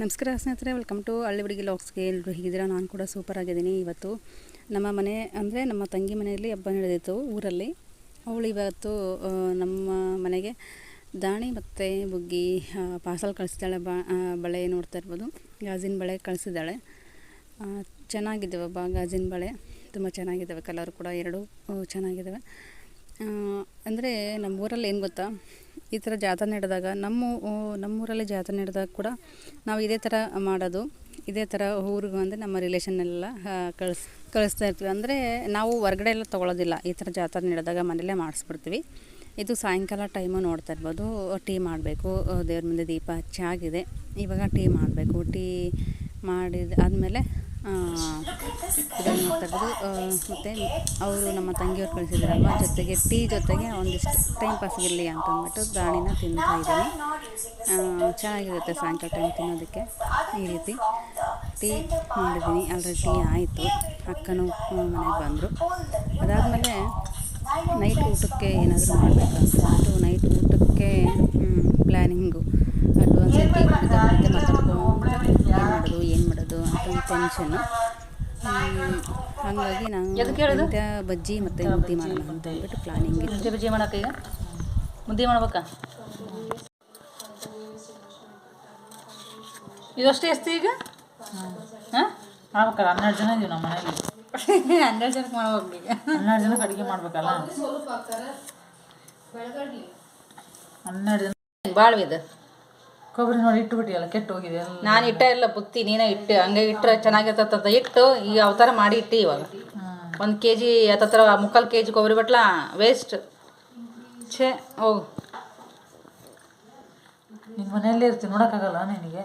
ನಮಸ್ಕಾರ ಸ್ನೇಹಿತರೆ welcome to ಹಳ್ಳಿಬಡಿಗೆ ಲಾಕ್ಸ್ಗೆ ಎಲ್ಲರೂ ಹೇಗಿದ್ದೀರಾ? ನಾನು ಕೂಡ ಸೂಪರ್ ಆಗಿದ್ದೀನಿ ಇವತ್ತು. ನಮ್ಮ ಮನೆ ಅಂದರೆ ನಮ್ಮ ತಂಗಿ ಮನೆಯಲ್ಲಿ ಹಬ್ಬ ನಡೆದಿತ್ತು ಊರಲ್ಲಿ. ಅವಳು ಇವತ್ತು ನಮ್ಮ ಮನೆಗೆ ದಾಣಿ ಮತ್ತು ಬುಗ್ಗಿ ಪಾರ್ಸಲ್ ಕಳಿಸಿದ್ದಾಳೆ ಬಳೆ ನೋಡ್ತಾ ಇರ್ಬೋದು. ಗಾಜಿನ ಬಳೆ ಕಳಿಸಿದ್ದಾಳೆ. ಚೆನ್ನಾಗಿದ್ದಾವೆ ಬಾ, ಗಾಜಿನ ಬಳೆ. ತುಂಬ ಚೆನ್ನಾಗಿದ್ದಾವೆ ಕಲರ್ ಕೂಡ ಎರಡು ಚೆನ್ನಾಗಿದ್ದಾವೆ. ಅಂದರೆ ನಮ್ಮ ಊರಲ್ಲಿ ಏನು ಗೊತ್ತಾ? ಈ ಥರ ಜಾತ್ರೆ ನಡೆದಾಗ ನಮ್ಮ ನಮ್ಮೂರಲ್ಲಿ ಜಾತ್ರೆ ನಡೆದಾಗ ಕೂಡ ನಾವು ಇದೇ ಥರ ಮಾಡೋದು. ಇದೇ ಥರ ಊರಿಗೆ ಬಂದು ನಮ್ಮ ರಿಲೇಷನ್ನೆಲ್ಲ ಕಳಿಸ್, ಕಳಿಸ್ತಾ ಇರ್ತೀವಿ. ಅಂದರೆ ನಾವು ಹೊರ್ಗಡೆ ಎಲ್ಲ ತೊಗೊಳೋದಿಲ್ಲ. ಈ ಥರ ಜಾತ್ರೆ ನಡೆದಾಗ ಮನೆಯಲ್ಲೇ ಮಾಡಿಸ್ಬಿಡ್ತೀವಿ. ಇದು ಸಾಯಂಕಾಲ ಟೈಮು ನೋಡ್ತಾ ಇರ್ಬೋದು. ಟೀ ಮಾಡಬೇಕು. ದೇವ್ರ ಮುಂದೆ ದೀಪ ಹಚ್ಚಾಗಿದೆ ಇವಾಗ ಟೀ ಮಾಡಬೇಕು. ಟೀ ಮಾಡಿದ ಆದಮೇಲೆ ಇದನ್ನು ತೆಗೆದು ಮತ್ತು ಅವರು ನಮ್ಮ ತಂಗಿಯವ್ರು ಕಳಿಸಿದ್ರಲ್ವ? ಜೊತೆಗೆ ಟೀ ಜೊತೆಗೆ ಒಂದಿಷ್ಟು ಟೈಮ್ ಪಾಸ್ ಇರಲಿ ಅಂತ ಅಂದ್ಬಿಟ್ಟು ದಾಣಿನ ತಿಂತಾ ಇದ್ದೀನಿ. ಚೆನ್ನಾಗಿರುತ್ತೆ ಸಾಯಂಕಾಲ ಟೈಮ್ ತಿನ್ನೋದಕ್ಕೆ ಈ ರೀತಿ. ಟೀ ಮಾಡಿದ್ದೀನಿ. ಆಲ್ರೆಡಿ ಟೀ ಆಯಿತು. ಅಕ್ಕನೂ ಮನೆಗೆ ಬಂದರು. ಅದಾದಮೇಲೆ ನೈಟ್ ಊಟಕ್ಕೆ ಏನಾದರೂ ಮಾಡಬೇಕಂತ ನೈಟ್ ಊಟಕ್ಕೆ ಪ್ಲ್ಯಾನಿಂಗು ಅಡ್ವಾನ್ಸ್ ಟೀ ಕುಡಿದ ಮತ್ತೆ ಮಾತಾಡ್ಕೊಂಡು ಏನು ಮಾಡೋದು ಏನು ಟೆನ್ಷನ್ನು ಹಾಗಾಗಿ ನಾವು ಬಜ್ಜಿ ಮತ್ತು ಮುದ್ದೆ ಮಾಡೋಣ ಅಂತ ಹೇಳ್ಬಿಟ್ಟು ಪ್ಲಾನಿಂಗ್ ಇತ್ತು. ಬಜ್ಜಿ ಮಾಡಕ್ಕೆ ಈಗ? ಮುದ್ದೆ ಮಾಡ್ಬೇಕಾ? ಇದಷ್ಟೇ ಎಷ್ಟು ಈಗ? ಹಾಂ? ಮಾಡ್ಬೇಕಲ್ಲ ಹನ್ನೆರಡು ಜನ ಇದೀವಿ ನಮ್ಮ ಮನೇಲಿ ಹನ್ನೆರಡು ಜನಕ್ಕೆ ಮಾಡ್ಬೇಕು ಈಗ. ಹನ್ನೆರಡು ಜನಕ್ಕೆ ಅಡುಗೆ ಮಾಡ್ಬೇಕಲ್ಲ. ಹನ್ನೆರಡು ಜನ. ಬಾಳ್ವಿದು ಕೊಬ್ಬರಿ ನೋಡಿ ಇಟ್ಟುಬಿಟ್ಟಿಯಲ್ಲ ಕೆಟ್ಟು ಹೋಗಿದೆ ಎಲ್ಲ. ನಾನು ಇಟ್ಟ ಇಲ್ಲ ಬುತ್ತಿ ನೀನೇ ಇಟ್ಟು ಹಂಗೆ ಇಟ್ಟರೆ ಚೆನ್ನಾಗಿರ್ತದ ಇಟ್ಟು ಈಗ ಅವತಾರ ಮಾಡಿ ಇಟ್ಟು ಇವಾಗ. ಒಂದು ಕೆ ಜಿ ಹತ್ತತ್ರ ಮುಕ್ಕಾಲು ಕೆ ಜಿ ಕೊಬ್ಬರಿ ಬಟ್ಲ ವೇಸ್ಟ್ ಛೇ ಓ ನಿನ್ನ ಮನೆಯಲ್ಲೇ ಇರ್ತೀನಿ ನೋಡೋಕ್ಕಾಗಲ್ಲ ನಿನಗೆ?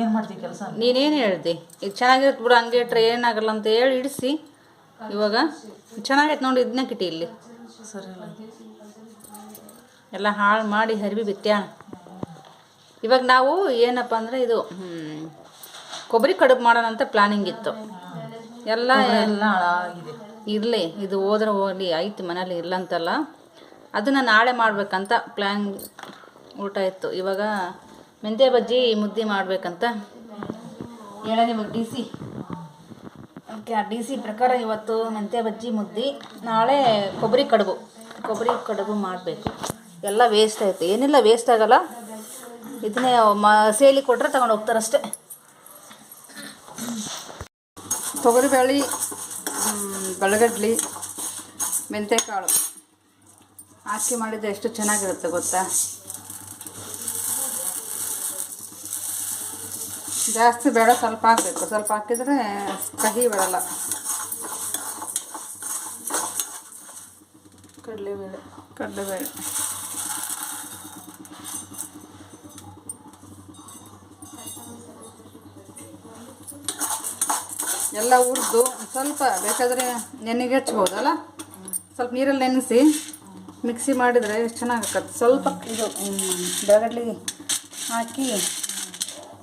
ಏನು ಮಾಡ್ತೀವಿ ಕೆಲಸ? ನೀನೇನು ಹೇಳ್ದೆ? ಇದು ಚೆನ್ನಾಗಿರುತ್ತೆ ಬಿಡು ಹಂಗೆ ಇಟ್ರೆ ಏನಾಗಲ್ಲ ಅಂತ ಹೇಳಿ ಇಡಿಸಿ. ಇವಾಗ ಚೆನ್ನಾಗೈತೆ ನೋಡಿ ಇದನ್ನ ಕಿಟ್ಟಿ ಇಲ್ಲಿ. ಸರಿ ಎಲ್ಲ ಹಾಳು ಮಾಡಿ ಹರಿವಿ ಬಿತ್ತ್ಯಾಣ ಇವಾಗ ನಾವು ಏನಪ್ಪ ಅಂದರೆ ಇದು ಕೊಬ್ಬರಿ ಕಡುಬು ಮಾಡೋಣ ಅಂತ ಪ್ಲಾನಿಂಗ್ ಇತ್ತು. ಎಲ್ಲ ಎಲ್ಲ ಇರಲಿ ಇದು ಹೋದ್ರೆ ಹೋಗಲಿ ಐತಿ ಮನೇಲಿ ಇಲ್ಲ ಅಂತಲ್ಲ ಅದನ್ನು ನಾಳೆ ಮಾಡಬೇಕಂತ ಪ್ಲ್ಯಾನ್ ಊಟ ಇತ್ತು. ಇವಾಗ ಮೆಂತ್ಯ ಬಜ್ಜಿ ಮುದ್ದೆ ಮಾಡಬೇಕಂತ. ಹೇಳೋದು ಇವಾಗ ಡಿ ಸಿ ಓಕೆ ಆ ಡಿ ಸಿ ಪ್ರಕಾರ ಇವತ್ತು ಮೆಂತ್ಯ ಬಜ್ಜಿ ಮುದ್ದೆ ನಾಳೆ ಕೊಬ್ಬರಿ ಕಡುಬು. ಕೊಬ್ಬರಿ ಕಡುಬು ಮಾಡಬೇಕು. ಎಲ್ಲ ವೇಸ್ಟ್ ಆಯಿತು. ಏನಿಲ್ಲ ವೇಸ್ಟ್ ಆಗಲ್ಲ. ಇದನ್ನೇ ಮ ಸೇಲಿ ಕೊಟ್ಟರೆ ತಗೊಂಡು ಹೋಗ್ತಾರಷ್ಟೇ ತೊಗರಿಬೇಳೆ ಬೆಳಗಡ್ಲಿ ಮೆಂತ್ಯಕಾಳು ಹಾಕಿ ಮಾಡಿದರೆ ಎಷ್ಟು ಚೆನ್ನಾಗಿರುತ್ತೆ ಗೊತ್ತಾ? ಜಾಸ್ತಿ ಬೇಡ ಸ್ವಲ್ಪ ಹಾಕಬೇಕು. ಸ್ವಲ್ಪ ಹಾಕಿದರೆ ಕಹಿ ಬರಲ್ಲ. ಕಡಲೆಬೇಳೆ. ಕಡಲೆಬೇಳೆ. ಎಲ್ಲ ಹುರಿದು ಸ್ವಲ್ಪ ಬೇಕಾದರೆ ನೆನೆಗೆ ಹಚ್ಬೋದಲ್ಲ? ಸ್ವಲ್ಪ ನೀರಲ್ಲಿ ನೆನೆಸಿ ಮಿಕ್ಸಿ ಮಾಡಿದರೆ ಎಷ್ಟು ಚೆನ್ನಾಗತ್ತೆ. ಸ್ವಲ್ಪ ಇದು ಬೆಳಗಡ್ಲಿ ಹಾಕಿ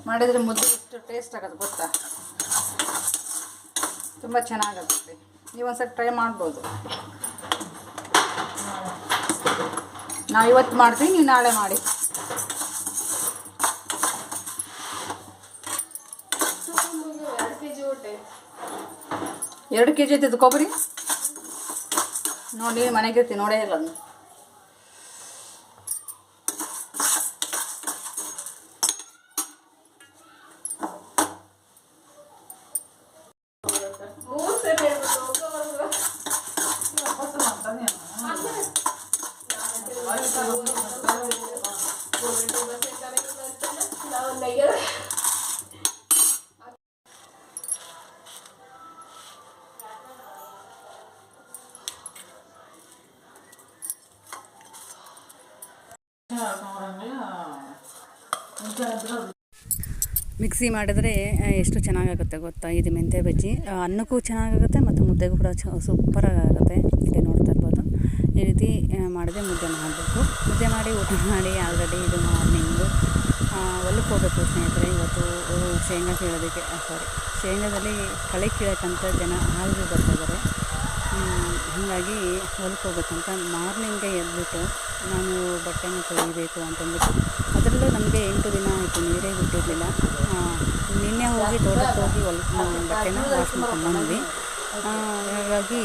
ಮಾಡಿದರೆ ಮುದ್ದೆ ಎಷ್ಟು ಟೇಸ್ಟ್ ಆಗೋದು ಗೊತ್ತಾ? ತುಂಬ ಚೆನ್ನಾಗಾಗುತ್ತೆ ನೀವು ಒಂದ್ಸಲ ಟ್ರೈ ಮಾಡ್ಬೋದು. ನಾವು ಇವತ್ತು ಮಾಡ್ತೀನಿ ನೀವು ನಾಳೆ ಮಾಡಿ. ಎರಡು ಕೆ ಜಿ ಐತಿದ್ದು ಕೊಬ್ಬರಿ? ನೋಡಿ ಮನೆಗೆ ಇರ್ತೀನಿ ನೋಡೇ ಇಲ್ಲ ಮಿಕ್ಸಿ ಮಾಡಿದರೆ ಎಷ್ಟು ಚೆನ್ನಾಗಾಗುತ್ತೆ ಗೊತ್ತಾ? ಇದು ಮೆಂತ್ಯ ಬಜ್ಜಿ. ಅನ್ನಕ್ಕೂ ಚೆನ್ನಾಗಾಗುತ್ತೆ ಮತ್ತು ಮುದ್ದೆಗೂ ಕೂಡ ಚ ಸೂಪರಾಗಿ ಆಗುತ್ತೆ ಇಲ್ಲಿ ನೋಡ್ತಾ ಇರ್ಬೋದು. ಈ ರೀತಿ ಮಾಡಿದೆ ಮುದ್ದೆ ಮಾಡಬೇಕು. ಮುದ್ದೆ ಮಾಡಿ ಊಟ ಮಾಡಿ ಆಲ್ರೆಡಿ ಇದು ಮಾರ್ನಿಂಗು. ಹೊಲಕ್ಕೆ ಹೋಗಬೇಕು ಸ್ನೇಹಿತರೆ ಇವತ್ತು. ಶೇಂಗಾ ಕೀಳೋದಕ್ಕೆ ಸಾರಿ ಶೇಂಗಾದಲ್ಲಿ ಕಳೆ ಕೀಳೋಕ್ಕಂತ ಜನ ಆಲ್ರೆಡಿ ಬರ್ತಿದ್ದಾರೆ ಹಾಗಾಗಿ ಹೊಲಕ್ಕೆ ಹೋಗ್ಬೇಕಂತ ಮಾರ್ನಿಂಗೇ ಎದ್ಬಿಟ್ಟು ನಾನು ಬಟ್ಟೆನ ತೊಳಿಬೇಕು ಅಂತಂದ್ಬಿಟ್ಟು ಅದರಲ್ಲೂ ನಮಗೆ ಎಂಟು ದಿನ ಆಯಿತು ನೀರೇ ಬಿಟ್ಟಿರಲಿಲ್ಲ. ನಿನ್ನೆ ಹೋಗಿ ತೋಟಕ್ಕೆ ಹೋಗಿ ಹೊಲ್ ಬಟ್ಟೆನ ವಾಶ್ ಮಾಡ್ಕೊಂಡು ಬಂದ್ವಿ. ಆ, ಹಾಗಾಗಿ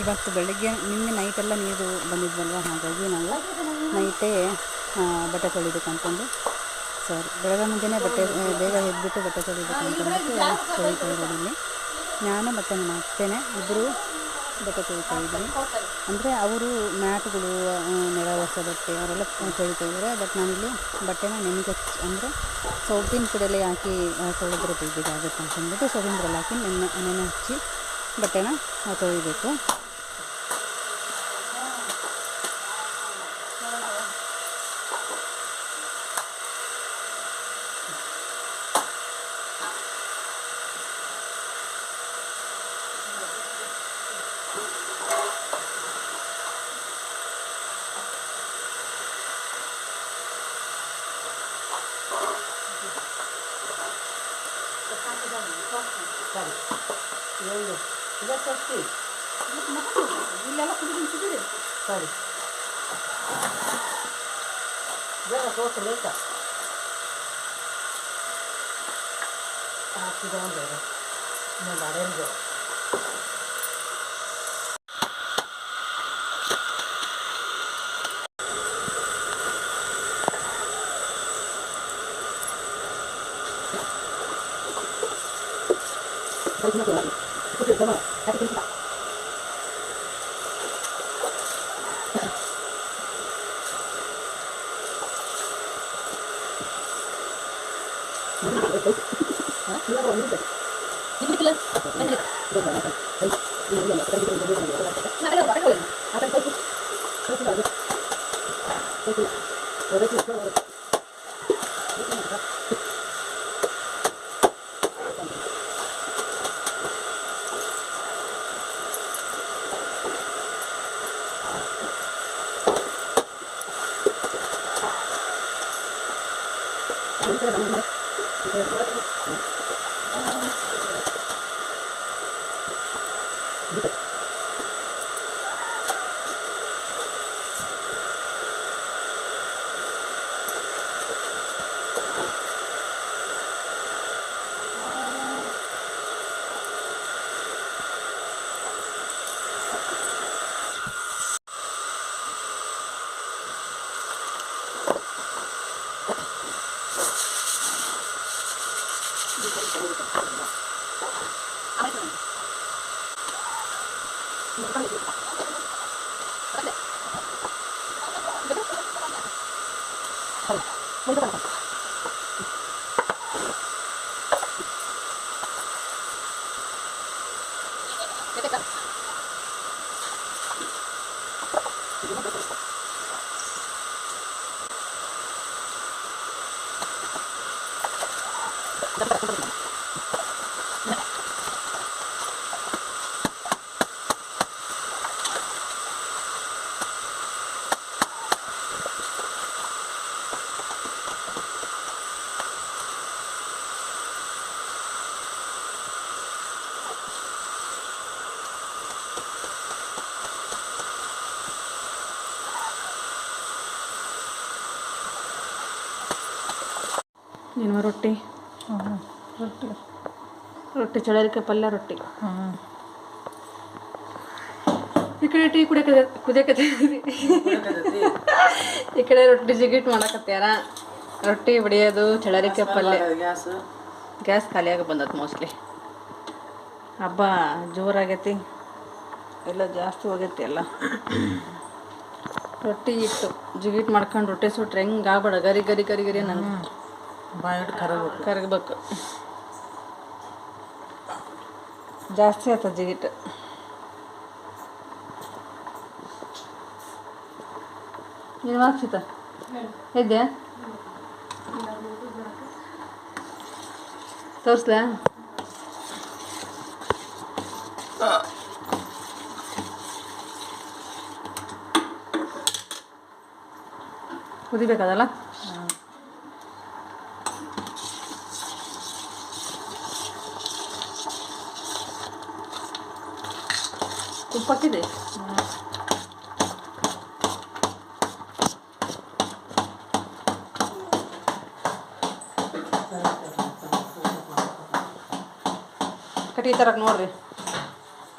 ಇವತ್ತು ಬೆಳಗ್ಗೆ ನಿನ್ನೆ ನೈಟೆಲ್ಲ ನೀರು ಬಂದಿದ್ವಲ್ವ? ಹಾಗಾಗಿ ನಾವು ನೈಟೇ ಬಟ್ಟೆ ತೊಳಿಬೇಕು ಅಂದ್ಕೊಂಡು ಸಾರಿ ಬೆಳಗ್ಗೆ ಮುಂಜಾನೆ ಬಟ್ಟೆ ಬೇಗ ಎದ್ಬಿಟ್ಟು ಬಟ್ಟೆ ತೊಳಿಬೇಕು ಅಂತಂದ್ಬಿಟ್ಟು ತೊಳಿತಾ ಇದ್ದೀನಿ ನಾನು ಮತ್ತೆ ನನ್ನ ಅತ್ತೆನೇ ಇಬ್ಬರು ಬಟ್ಟೆ ತೊಳಿತಾ ಇದ್ವಿ. ಅಂದರೆ ಅವರು ಮ್ಯಾಟ್ಗಳು ನೆಲ ಹೊಸ ಬಟ್ಟೆ ಅವರೆಲ್ಲ ತೊಳಿತಿದ್ದಾರೆ. ಬಟ್ ನಾನಿಲ್ಲಿ ಬಟ್ಟೆನ ನೆನೆಗೆ ಅಂದರೆ ಸೋಪಿನ ಪುಡಿಯಲ್ಲಿ ಹಾಕಿ ತೊಳೆದ್ರೆ ತೊಳೆದ್ರೆ ಆಗುತ್ತೆ ಅಂತಂದ್ಬಿಟ್ಟು ಸೋಪಿನ ಪುಡಿಯಲ್ಲಿ ಹಾಕಿ ನೆನೆ ನೆನೆ ಹಚ್ಚಿ ಬಟ್ಟೆನ 段にパッとしたりいろいろいらっしゃってみんなが崩れに崩るそうでじゃあそう攻めたあ違うんだよもう慣れるぞ大事なことなり、こちを様は立ててみた。Ini Ini mana? Ini bukan. Ini bilang, kita Ini dulu. ಆ, ತೊಳಿಬೇಕು ಸರಿ ಬೇಗ ತೋರಿಸು ಲೇಖ ಹಾಕಿದ ಒಂದು ಇನ್ನೊಂದು Gracias. ನಿಮ್ಮ ರೊಟ್ಟಿ? ರೊಟ್ಟಿ. ರೊಟ್ಟಿ ಚಳರಿಕೆ ಪಲ್ಯ ರೊಟ್ಟಿ. ಹ್ಞೂ ಈ ಕಡೆ ಟೀ ಕುಡಿಯಕ ಕುದಿಯಕತ್ತೀವಿ ಈ ಕಡೆ ರೊಟ್ಟಿ ಜಿಗಿಟ್ ಮಾಡಕತ್ಯಾರ ರೊಟ್ಟಿ ಬಡಿಯೋದು ಚಳರಿಕೆ ಪಲ್ಯ. ಗ್ಯಾಸ್? ಗ್ಯಾಸ್ ಖಾಲಿಯಾಗಿ ಬಂದತ್ ಮೋಸ್ಟ್ಲಿ. ಹಬ್ಬ ಜೋರಾಗೈತಿ. ಎಲ್ಲ ಜಾಸ್ತಿ ಹೋಗೈತಿ ಎಲ್ಲ. ರೊಟ್ಟಿ ಇಟ್ಟು ಜಿಗಿಟ್ ಮಾಡ್ಕೊಂಡು ರೊಟ್ಟಿ ಸುಟ್ರೆ ಹೆಂಗೆ ಆಗ್ಬೇಡ. ಗರಿ ಗರಿ ಗರಿ ಗರಿ ನಂಗೆ ಬಾಯಿಟ್ಟು ಕರಗಬೇಕು. ಕರಗಬೇಕು. ಜಾಸ್ತಿ ಆಯ್ತು ಜಿಗಿಟ್. ನೀನು ವಾಕ್ಷಿತ ಇದ್ಯಾ ತೋರಿಸ್ಲಾ? ಕುದಿಬೇಕದಲ್ಲ? ಕೊಟ್ಟಿದ್ದೆ ಕಟ್ಟಿಗೆ ತರಕ್ಕೆ ನೋಡ್ರಿ.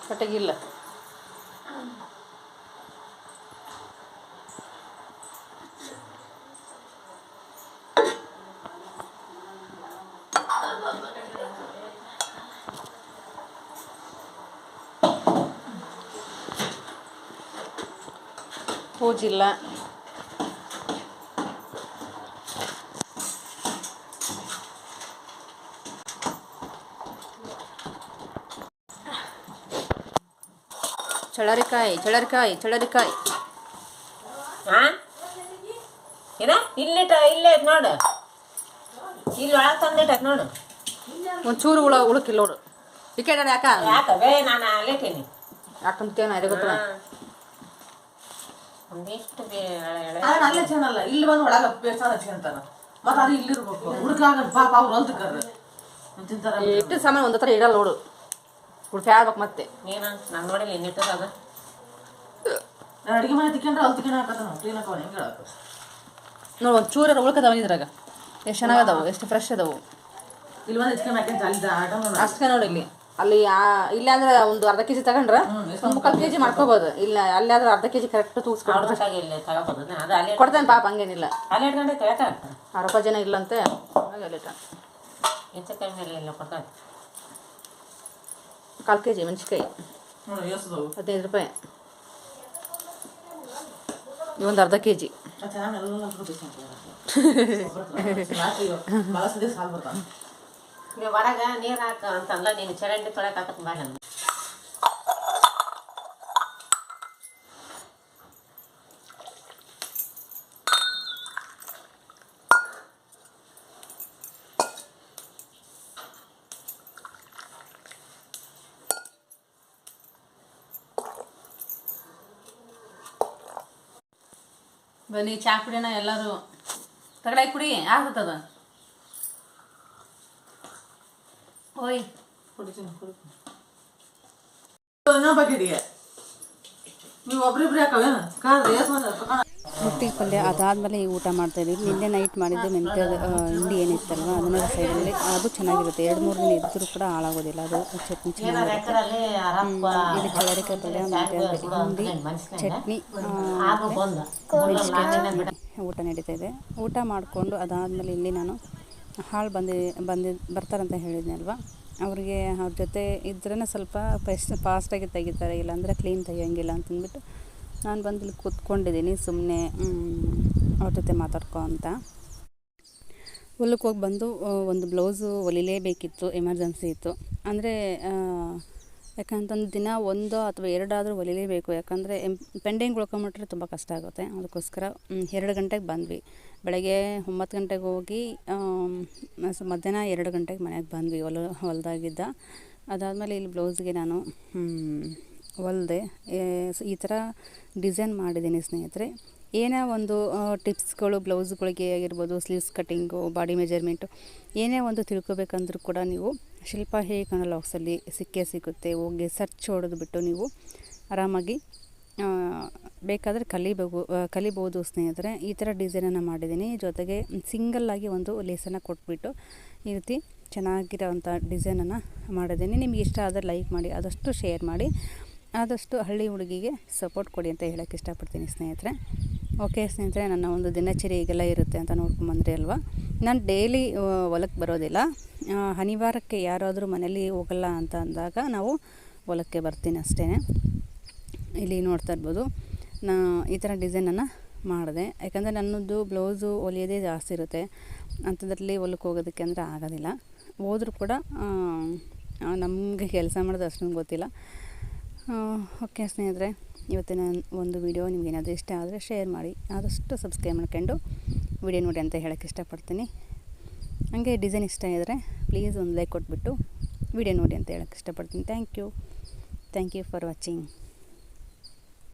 ಕಟ್ಟಿಗೆ ಇಲ್ಲ. ಕಟ್ಟಿಗಿಲ್ಲ ಪೂಜಿಲ್ಲ ಚಳರಿಕಾಯಿ ಚಳರಿಕಾಯಿ ಚಳರಿಕಾಯಿ ಹಾ ಏನ ಇಲ್ಲಿಟ ಇಲ್ಲೇ ಐತ್ ನೋಡು ಇಲ್ಲಿ ಒಳಗೆ ತಂದಿಟ್ಟೈತ್ ನೋಡು ಒಂಚೂರು ಉಳ ಉಳುಕಿಲ್ಲ ನೋಡು ಈ ಕಡೆ ಯಾಕ ಯಾಕವೇ ನಾನು ಅಲ್ಲಿಟ್ಟೀನಿ ಯಾಕಂತೇನ ಇದು ಗೊತ್ತಿಲ್ಲ ಒಂದಿಷ್ಟು. ಚೆನ್ನಲ್ಲ ಇಲ್ಲಿ ಬಂದು ಒಳಗೆ ಹಚ್ಕೊಂತಾನ. ಮತ್ತೆ ಅದು ಇಲ್ಲಿರ್ಬೇಕು ಹುಡುಕಾಗ ಪಾಪ ಅವ್ರು ಹೊಲ್ದಕ್ಕಾರ ತಿಂತಾರ ಇಟ್ಟು ಸಾಮಾನು ಒಂದ್ ಹತ್ರ ಇಡಲ್ಲ ನೋಡು. ಹುಡುಕಿ ಆಡ್ಬೇಕು ಮತ್ತೆ. ಏನ ನಾನು ಇನ್ನಿಟ್ಟದ ಅದು. ನಾನು ಅಡಿಗೆ ಮನೆ ತಿಕ್ಕೊಂಡ್ರೆ ಅಲ್ಲಿ ತಿಕ್ಕೊಂಡ್ ಹಾಕತ್ತಾನ ಕ್ಲೀನ್ ಹಾಕೋಣ ಹೆಂಗೆ ಹೇಳಕ್ಕೆ ನೋಡು ಒಂಚೂರು ಉಳ್ಕದವ ಇದ್ರಾಗ? ಎಷ್ಟು ಚೆನ್ನಾಗದವು ಎಷ್ಟು ಫ್ರೆಶ್ ಅದಾವು? ಇಲ್ಲಿ ಬಂದು ಹೆಚ್ಕೊಂಡು ಅಷ್ಟೇ ನೋಡಿ ಇಲ್ಲಿ. ಅಲ್ಲಿ ಇಲ್ಲ ಅಂದ್ರೆ ಒಂದು ಅರ್ಧ ಕೆಜಿ ತಗೊಂಡ್ರೆ ಮುಕ್ಕಾಲು ಕೆಜಿ ಮಾಡ್ಕೋಬೋದು. ಇಲ್ಲ ಅಲ್ಲಿ ಆದ್ರೆ ಅರ್ಧ ಕೆಜಿ ಕರೆಕ್ಟ್ ಅಲ್ಲಿ ಕೊಡ್ತೇನೆ ಪಾಪ ಹಂಗೇನಿಲ್ಲ. ರೂಪಾಯಿ ಜನ ಇಲ್ಲಂತೆ. ಕಾಲು ಕೆ ಜಿ ಎಷ್ಟದವು ಹದಿನೈದು ರೂಪಾಯಿ. ಇವೊಂದು ಅರ್ಧ ಕೆ ಜಿ ನೀವು ಹೊರಗೆ ನೀರು ಹಾಕ ಅಂತಂದ್ರೆ ನೀನು ಚರಂಡಿ ತೊಳಕ್ಕೆ ಹಾಕತ್ ಬಾ ನಾನು ಬನ್ನಿ, ಚಾ ಕುಡಿಯೋಣ ಎಲ್ಲರೂ. ತಗಡೆ ಕುಡಿ ಆಗ್ತದ ಓಯ್ ರೊಟ್ಟಿ ಪಲ್ಯ ಅದಾದಮೇಲೆ ಈ ಊಟ ಮಾಡ್ತಾಯಿದ್ದೀವಿ ನಿನ್ನೆ ನೈಟ್ ಮಾಡಿದ್ದು ಮೆಂತ್ಯದ ಹಿಂಡಿ ಏನಿತ್ತಲ್ವ? ಅದನ್ನ ಸೈಡಲ್ಲಿ ಅದು ಚೆನ್ನಾಗಿರುತ್ತೆ. ಎರಡು, ಮೂರು ದಿನ ಇದ್ದರೂ ಕೂಡ ಹಾಳಾಗೋದಿಲ್ಲ. ಅದು ಚಟ್ನಿ ಚೆನ್ನಾಗಿರುತ್ತೆ. ಇದು ಪಲ್ಯ ಹಿಂಡಿ ಚಟ್ನಿ ಊಟ ನಡೀತಾ ಇದೆ. ಊಟ ಮಾಡಿಕೊಂಡು ಅದಾದಮೇಲೆ ಇಲ್ಲಿ ನಾನು ಹಾಳು ಬಂದಿ ಬಂದಿ, ಬರ್ತಾರಂತ ಹೇಳಿದ್ನಲ್ವ? ಅವ್ರಿಗೆ ಅವ್ರ ಜೊತೆ ಇದ್ರೇ ಸ್ವಲ್ಪ ಫೆಸ್ಟ್ ಫಾಸ್ಟಾಗಿ ತೆಗಿತಾರೆ, ಇಲ್ಲಾಂದರೆ ಕ್ಲೀನ್ ತೆಗಿಯೋಂಗಿಲ್ಲ ಅಂತಂದ್ಬಿಟ್ಟು ನಾನು ಬಂದು ಇಲ್ಲಿ ಕೂತ್ಕೊಂಡಿದ್ದೀನಿ ಸುಮ್ಮನೆ ಅವ್ರ ಜೊತೆ ಮಾತಾಡ್ಕೊ ಅಂತ. ಹೊಲಕ್ಕೆ ಹೋಗಿ ಬಂದು ಒಂದು ಬ್ಲೌಸು ಹೊಲಿಲೇಬೇಕಿತ್ತು ಎಮರ್ಜೆನ್ಸಿ ಇತ್ತು. ಅಂದರೆ ಯಾಕಂತಂದು ದಿನ ಒಂದು ಅಥವಾ ಎರಡಾದರೂ ಹೊಲಿಲೇಬೇಕು ಯಾಕಂದರೆ ಪೆಂಡಿಂಗ್ ಉಳ್ಕೊಂಬಿಟ್ರೆ ತುಂಬ ಕಷ್ಟ ಆಗುತ್ತೆ. ಅದಕ್ಕೋಸ್ಕರ ಎರಡು ಗಂಟೆಗೆ ಬಂದ್ವಿ. ಬೆಳಗ್ಗೆ ಒಂಬತ್ತು ಗಂಟೆಗೆ ಹೋಗಿ ಮಧ್ಯಾಹ್ನ ಎರಡು ಗಂಟೆಗೆ ಮನೆಗೆ ಬಂದ್ವಿ ಹೊಲ ಹೊಲದಾಗಿದ್ದ. ಅದಾದಮೇಲೆ ಇಲ್ಲಿ ಬ್ಲೌಸ್ಗೆ ನಾನು ಹೊಲ್ದೆ ಈ ಥರ ಡಿಸೈನ್ ಮಾಡಿದ್ದೀನಿ ಸ್ನೇಹಿತರೆ. ಏನೇ ಒಂದು ಟಿಪ್ಸ್ಗಳು, ಬ್ಲೌಸ್ಗಳಿಗೆ ಆಗಿರ್ಬೋದು, ಸ್ಲೀವ್ಸ್ ಕಟ್ಟಿಂಗು, ಬಾಡಿ ಮೆಜರ್ಮೆಂಟು, ಏನೇ ಒಂದು ತಿಳ್ಕೊಬೇಕಂದ್ರೂ ಕೂಡ ನೀವು ಶಿಲ್ಪ ಹೇ ಕನ್ನಡ ಲಾಕ್ಸಲ್ಲಿ ಸಿಕ್ಕೇ ಸಿಗುತ್ತೆ. ಹೋಗಿ ಸರ್ಚ್ ಹೊಡೆದು ಬಿಟ್ಟು ನೀವು ಆರಾಮಾಗಿ ಬೇಕಾದರೆ ಕಲಿಬೇಕು ಕಲಿಬೋದು ಸ್ನೇಹಿತರೆ. ಈ ಥರ ಡಿಸೈನನ್ನು ಮಾಡಿದ್ದೀನಿ. ಜೊತೆಗೆ ಸಿಂಗಲ್ಲಾಗಿ ಒಂದು ಲೇಸನ್ನು ಕೊಟ್ಬಿಟ್ಟು ಈ ರೀತಿ ಚೆನ್ನಾಗಿರೋವಂಥ ಡಿಸೈನನ್ನು ಮಾಡಿದ್ದೀನಿ. ನಿಮ್ಗೆ ಇಷ್ಟ ಆದರೆ ಲೈಕ್ ಮಾಡಿ, ಆದಷ್ಟು ಶೇರ್ ಮಾಡಿ, ಆದಷ್ಟು ಹಳ್ಳಿ ಹುಡುಗಿಗೆ ಸಪೋರ್ಟ್ ಕೊಡಿ ಅಂತ ಹೇಳೋಕ್ಕೆ ಇಷ್ಟಪಡ್ತೀನಿ ಸ್ನೇಹಿತರೆ. ಓಕೆ ಸ್ನೇಹಿತರೆ, ನನ್ನ ಒಂದು ದಿನಚರಿ ಈಗೆಲ್ಲ ಇರುತ್ತೆ ಅಂತ ನೋಡ್ಕೊಂಬಂದ್ರಿ ಅಲ್ವಾ? ನಾನು ಡೈಲಿ ಹೊಲಕ್ಕೆ ಬರೋದಿಲ್ಲ. ಹನಿವಾರಕ್ಕೆ ಯಾರಾದರೂ ಮನೇಲಿ ಹೋಗಲ್ಲ ಅಂತ ಅಂದಾಗ ನಾವು ಹೊಲಕ್ಕೆ ಬರ್ತೀನಿ ಅಷ್ಟೇ. ಇಲ್ಲಿ ನೋಡ್ತಾ ಇರ್ಬೋದು, ನಾ ಈ ಥರ ಡಿಸೈನನ್ನು ಮಾಡಿದೆ. ಯಾಕಂದರೆ ನನ್ನದು ಬ್ಲೌಸು ಹೊಲಿಯೋದೇ ಜಾಸ್ತಿ ಇರುತ್ತೆ. ಅಂಥದ್ರಲ್ಲಿ ಹೊಲಕ್ಕೆ ಹೋಗೋದಕ್ಕೆ ಅಂದರೆ ಆಗೋದಿಲ್ಲ. ಹೋದರೂ ಕೂಡ ನಮಗೆ ಕೆಲಸ ಮಾಡೋದು ಅಷ್ಟೊಂದು ಗೊತ್ತಿಲ್ಲ. ಓಕೆ ಸ್ನೇಹಿತರೆ. ಇವತ್ತಿನ ಒಂದು ವಿಡಿಯೋ ನಿಮ್ಗೆ ಏನಾದರೂ ಇಷ್ಟ ಆದರೆ ಶೇರ್ ಮಾಡಿ, ಆದಷ್ಟು ಸಬ್ಸ್ಕ್ರೈಬ್ ಮಾಡ್ಕೊಂಡು ವಿಡಿಯೋ ನೋಡಿ ಅಂತ ಹೇಳೋಕ್ಕೆ ಇಷ್ಟಪಡ್ತೀನಿ. ಹಾಗೆ ಡಿಸೈನ್ ಇಷ್ಟ ಇದ್ದರೆ ಪ್ಲೀಸ್ ಒಂದು ಲೈಕ್ ಕೊಟ್ಬಿಟ್ಟು ವಿಡಿಯೋ ನೋಡಿ ಅಂತ ಹೇಳೋಕ್ಕೆ ಇಷ್ಟಪಡ್ತೀನಿ. Thank you. Thank you for watching.